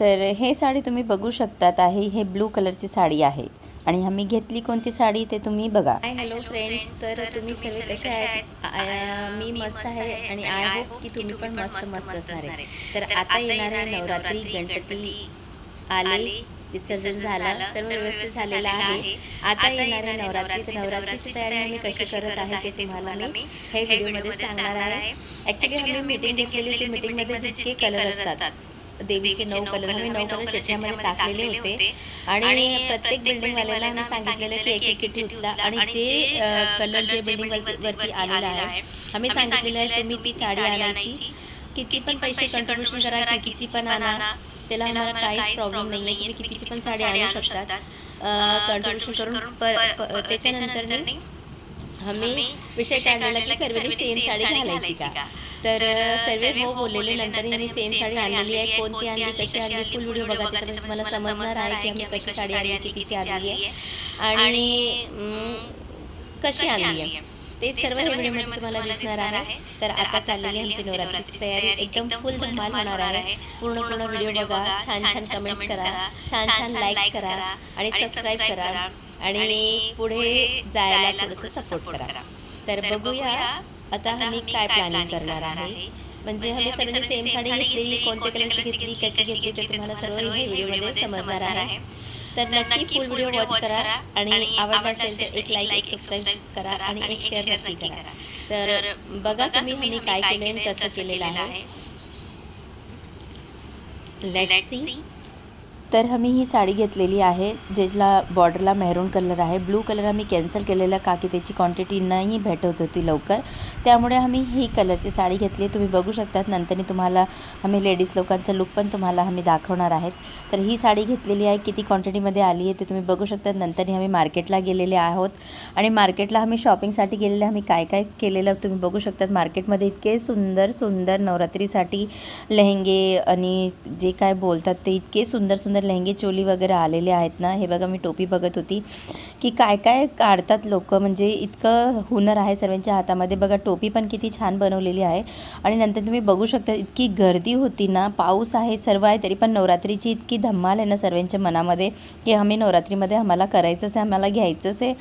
तर हे साडी तुम्ही बघू शकतात आहे. हे ब्लू कलरची साडी आहे. आणि आम्ही घेतली कोणती साडी ते तुम्ही बघा. हाय हॅलो फ्रेंड्स तर तुम्ही सर्व कसे आहेत? मी मस्त आहे आणि आय होप की तुम्ही पण मस्त मस्त असणार आहे. तर आता येणारे नवरात्री गणपती आले. विसर्जन झाला. सर्व व्यवस्थित झालेलं आहे. आता येणारे नवरात्री तर नवरात्रीची तयारी आम्ही कशी करत आहे ते तुम्हाला मी हे व्हिडिओमध्ये सांगणार आहे. ॲक्च्युली आम्ही मीटिंग घेतलेली होती. मीटिंगमध्ये जितके कलर असतात. देवीचे नऊ कलर आम्ही नऊ कलर चिठ्ठ्यामध्ये टाकलेले होते. आणि प्रत्येक बिल्डिंगवाल्याला आम्ही सांगितलेलं की एक एक चिठ्ठी उचला आणि जे कलर जे बिल्डिंग वरती आलेला आहे. आम्ही सांगितलेलं आहे तुम्ही ती साडी आणायची. किती पण पैसे कंट्रीब्युशन करा कितीची पण आणा त्याला आम्हाला काहीच प्रॉब्लेम नाही आहे तुम्ही कितीची पण साडी आणू शकतात कंट्रीब्युशन करून त्याच्यानंतर आम्ही विषय काढलेला की सर्वांनी सेम साडी घालायची का? तर सर्व हो बोललेले नंतर मी सेम साडी आणलेली आहे. कोणती आणली? कशी आणली? फुल व्हिडिओ बघा त्याच्यामध्ये तुम्हाला समजणार आहे की आम्ही कशी साडी आणली कितीची आणली आहे. आणि कशी आणली आहे? ते सर्व व्हिडिओमध्ये तुम्हाला दिसणार आहे. तर आता चाललेली आमची नवरात्रीची तयारी. एकदम फुल धमाल होणार आहे. पूर्ण पूर्ण व्हिडिओ बघा. छान छान कमेंट्स करा छान छान लाईक करा. आणि सबस्क्राईब करा आणि पुढे जायला थोडंसं सपोर्ट करा. तर बघूया आता आम्ही काय प्लॅनिंग करणार आहे? म्हणजे आम्ही सर्वांनी सेम साडी घेतलेली कोणत्या कलरची घेतली कशी घेतली ते तुम्हाला सर्व हे व्हिडिओमध्ये समजणार आहे. तर नक्की फुल व्हिडिओ वॉच करा आणि आवडला असेल तर एक लाईक एक सबस्क्राईब करा आणि एक शेअर नक्की करा. तर बघा तुम्ही मी काय केलं कसं केलेलं आहे. लेट सी तर आम्ही ही साडी घेतलेली आहे ज्याला बॉर्डरला मेहरून कलर आहे. ब्लू कलर आम्ही कॅन्सल केलेला का की त्याची क्वांटिटी नाही भेटत होती लवकर. त्यामुळे आम्ही ही कलरची साडी घेतली तुम्ही बघू शकतात नंतरनी तुम्हाला आम्ही लेडीज लोकांचा लुक पण तुम्हाला आम्ही दाखवणार आहेत. तर ही साडी घेतलेली आहे. किती क्वांटिटीमध्ये आली आहे ते तुम्ही बघू शकतात. नंतरनी आम्ही मार्केटला गेलेले आहोत. आणि मार्केटला आम्ही शॉपिंगसाठी गेलेले. आम्ही काय काय केलेलं तुम्ही बघू शकतात. मार्केटमध्ये इतके सुंदर सुंदर नवरात्रीसाठी लेहंगे आणि जे काय बोलतात ते इतके सुंदर सुंदर लेहंगे चोली वगैरे आलेले आहेत ना हे बघा मी टोपी बघत होती की काय काय काढतात लोक म्हणजे इतकं हुनर आहे सर्वांच्या हातामध्ये. बघा टोपी पण किती छान बनवलेली आहे. आणि नंतर तुम्ही बघू शकता इतकी गर्दी होती ना पाऊस आहे सर्व आहे तरी पण नवरात्रीची इतकी धम्माल आहे ना सर्वांच्या मनामध्ये की आम्ही नवरात्रीमध्ये आम्हाला करायचंच आहे आम्हाला घ्यायचंच आहे.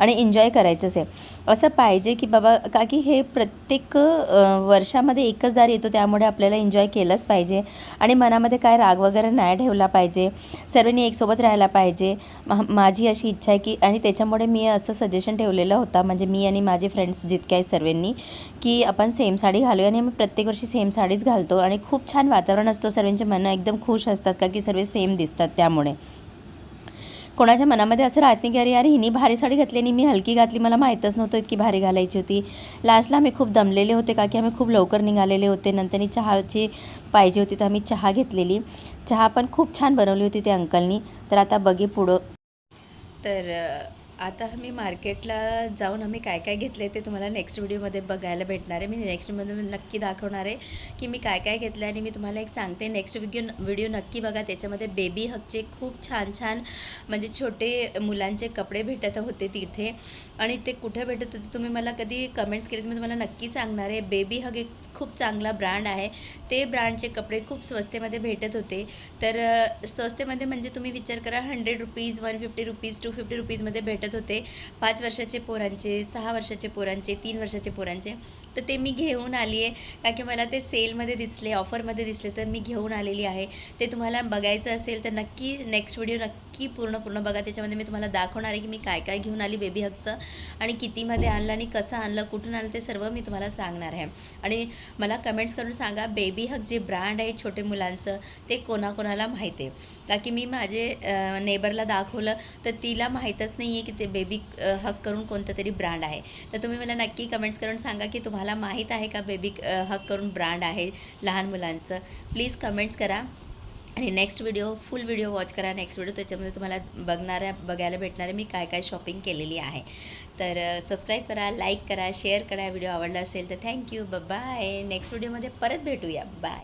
आणि एन्जॉय करायचंच आहे. असं पाहिजे की बाबा का की हे प्रत्येक वर्षामध्ये एकच दार येतो त्यामुळे आपल्याला एन्जॉय केलंच पाहिजे. आणि मनामध्ये काय राग वगैरे नाही ठेवला पाहिजे. सर्वांनी एकसोबत राहायला पाहिजे. माझी अशी इच्छा आहे की आणि त्याच्यामुळे मी असं सजेशन ठेवलेलं होता म्हणजे मी आणि माझे फ्रेंड्स जितके आहेत सर्वांनी की आपण सेम साडी घालूया आणि आम्ही प्रत्येक वर्षी सेम साडीच घालतो. आणि खूप छान वातावरण असतो सर्वांचे मनं एकदम खुश असतात का की सर्व सेम दिसतात त्यामुळे. कोणाच्या मनामध्ये असं राहत नाही की अरे यार हिनी भारी साडी घातली आणि मी हलकी घातली मला माहीतच नव्हतं इतकी भारी घालायची होती. लास्टला आम्ही खूप दमलेले होते का की आम्ही खूप लवकर निघालेले होते. नंतर चहाची पाहिजे होती तर आम्ही चहा घेतलेली. चहा पण खूप छान बनवली होती त्या अंकलनी. तर आता बघे पुढं. तर आता आम्ही मार्केटला जाऊन आम्ही काय काय घेतले ते तुम्हाला नेक्स्ट व्हिडिओमध्ये बघायला भेटणार आहे. मी नेक्स्टमध्ये नक्की दाखवणार आहे की मी काय काय घेतलं आणि मी तुम्हाला एक सांगते. नेक्स्ट व्हिडिओ व्हिडिओ नक्की बघा. त्याच्यामध्ये बेबी हकचे खूप छान छान म्हणजे छोटे मुलांचे कपडे भेटत होते तिथे आणि ते कुठे भेटत होते तुम्ही मला कधी कमेंट्स केले तर मी तुम्हाला नक्की सांगणार आहे. बेबी हग एक खूप चांगला ब्रँड आहे. ते ब्रँडचे कपडे खूप स्वस्तेमध्ये भेटत होते. तर स्वस्तेमध्ये म्हणजे तुम्ही विचार करा hundred rupees one fifty rupees two fifty रुपीजमध्ये भेटत होते. पाच वर्षाचे पोरांचे सहा वर्षाचे पोरांचे तीन वर्षाचे पोरांचे. तर ते मी घेऊन आली आहे का की मला ते सेलमध्ये दिसले ऑफरमध्ये दिसले तर मी घेऊन आलेली आहे. ते तुम्हाला बघायचं असेल तर नक्की नेक्स्ट व्हिडिओ नक्की पूर्ण पूर्ण बघा. त्याच्यामध्ये मी तुम्हाला दाखवणार आहे की मी काय काय घेऊन आली बेबी हकचं आणि कितीमध्ये आणलं आणि कसं आणलं कुठून आणलं ते सर्व मी तुम्हाला सांगणार आहे. आणि मला कमेंट्स करून सांगा बेबी हक जे ब्रँड आहे छोटे मुलांचं ते कोणाकोणाला माहीत आहे? का की मी माझे नेबरला दाखवलं तर तिला माहीतच नाही आहे की ते बेबी हक करून कोणतं तरी ब्रँड आहे. तर तुम्ही मला नक्की कमेंट्स करून सांगा की तुम्हाला माहीत आहे का बेबी हक करून ब्रँड आहे लहान मुलांचं. प्लीज कमेंट्स करा. आणि next video full video watch करा. नेक्स्ट व्हिडिओ त्याच्यामध्ये तुम्हाला बघणाऱ्या बघायला भेटणार आहे मी काय काय शॉपिंग केलेली आहे. तर सबस्क्राईब करा लाईक करा शेअर करा. व्हिडिओ आवडला असेल तर थँक्यू बाय नेक्स्ट व्हिडिओमध्ये परत भेटूया. बाय